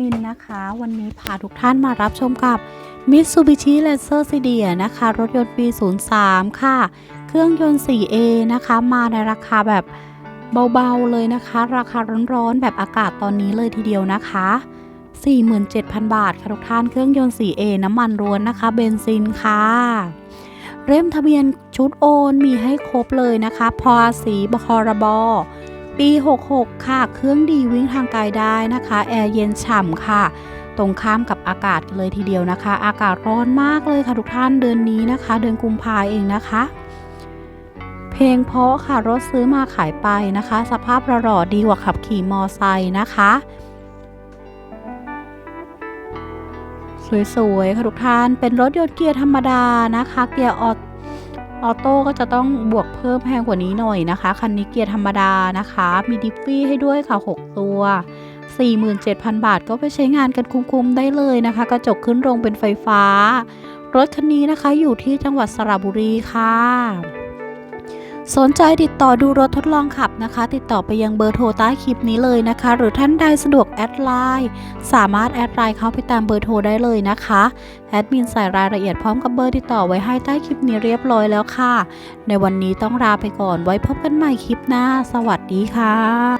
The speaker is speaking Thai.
มินนะคะ วันนี้พาทุกท่านมารับชมกับ Mitsubishi Lancer c d นะคะ รถยนต์ปี 03 ค่ะ เครื่องยนต์ 4A นะคะ มาในราคาแบบเบาๆเลยนะคะ ราคาร้อนๆแบบอากาศตอนนี้เลยทีเดียวนะคะ 47,000 บาทค่ะทุกท่านเครื่องยนต์ 4A น้ำมันร้วนนะคะเบนซินค่ะเล่มทะเบียนชุดโอนมีให้ครบเลยนะคะ พอสีบครบ ปี 66 ค่ะ เครื่องดีวิ่งทางไกลได้นะคะ แอร์เย็นฉ่ำค่ะ ตรงข้ามกับอากาศเลยทีเดียวนะคะ อากาศร้อนมากเลยค่ะทุกท่านเดือนนี้นะคะ เดือนกุมภาเองนะคะ เพลงเพราะค่ะรถซื้อมาขายไปนะคะ สภาพหล่อดีกว่าขับขี่มอไซค์นะคะสวยๆค่ะทุกท่าน เป็นรถยนต์เกียร์ธรรมดานะคะ เกียร์ออ ออโต้ก็จะต้องบวกเพิ่มแพงกว่านี้หน่อยนะคะ คันนี้เกียร์ธรรมดานะคะ มีดิฟฟี่ให้ด้วยค่ะ 6 ตัว 47,000 บาทก็ไปใช้งานกันคุ้มๆได้เลยนะคะ กระจกขึ้นลงเป็นไฟฟ้า รถคันนี้นะคะอยู่ที่จังหวัดสระบุรีค่ะ สนใจติดต่อดูรถทดลองขับนะคะ ติดต่อไปยังเบอร์โทรใต้คลิปนี้เลยนะคะ หรือท่านใดสะดวกแอดไลน์สามารถแอดไลน์เข้าไปตามเบอร์โทรได้เลยนะคะแอดมินใส่รายละเอียดพร้อมกับเบอร์ติดต่อไว้ให้ใต้คลิปนี้เรียบร้อยแล้วค่ะ ในวันนี้ต้องลาไปก่อนไว้พบกันใหม่คลิปหน้า สวัสดีค่ะ